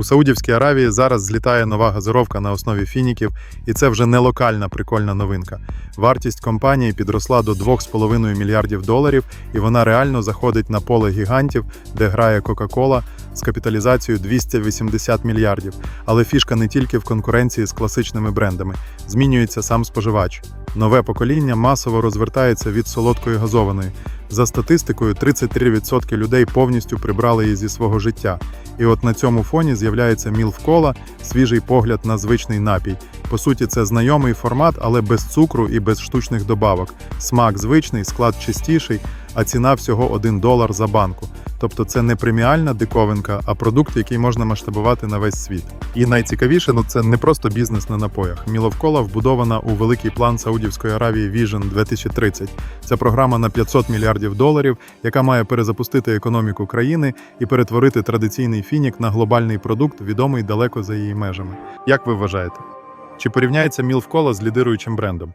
У Саудівській Аравії зараз злітає нова газировка на основі фініків, і це вже не локальна прикольна новинка. Вартість компанії підросла до 2,5 мільярдів доларів, і вона реально заходить на поле гігантів, де грає Coca-Cola з капіталізацією 280 мільярдів. Але фішка не тільки в конкуренції з класичними брендами, змінюється сам споживач. Нове покоління масово розвертається від солодкої газованої. За статистикою, 33% людей повністю прибрали її зі свого життя. І от на цьому фоні з'являється мілфкола, свіжий погляд на звичний напій. По суті, це знайомий формат, але без цукру і без штучних добавок. Смак звичний, склад чистіший, а ціна всього 1 долар за банку. Тобто це не преміальна диковинка, а продукт, який можна масштабувати на весь світ. І найцікавіше, ну це не просто бізнес на напоях. Міловкола вбудована у великий план Саудівської Аравії Vision 2030. Це програма на 500 мільярдів доларів, яка має перезапустити економіку країни і перетворити традиційний фінік на глобальний продукт, відомий далеко за її межами. Як ви вважаєте? Чи порівняється Мілвкола з лідируючим брендом?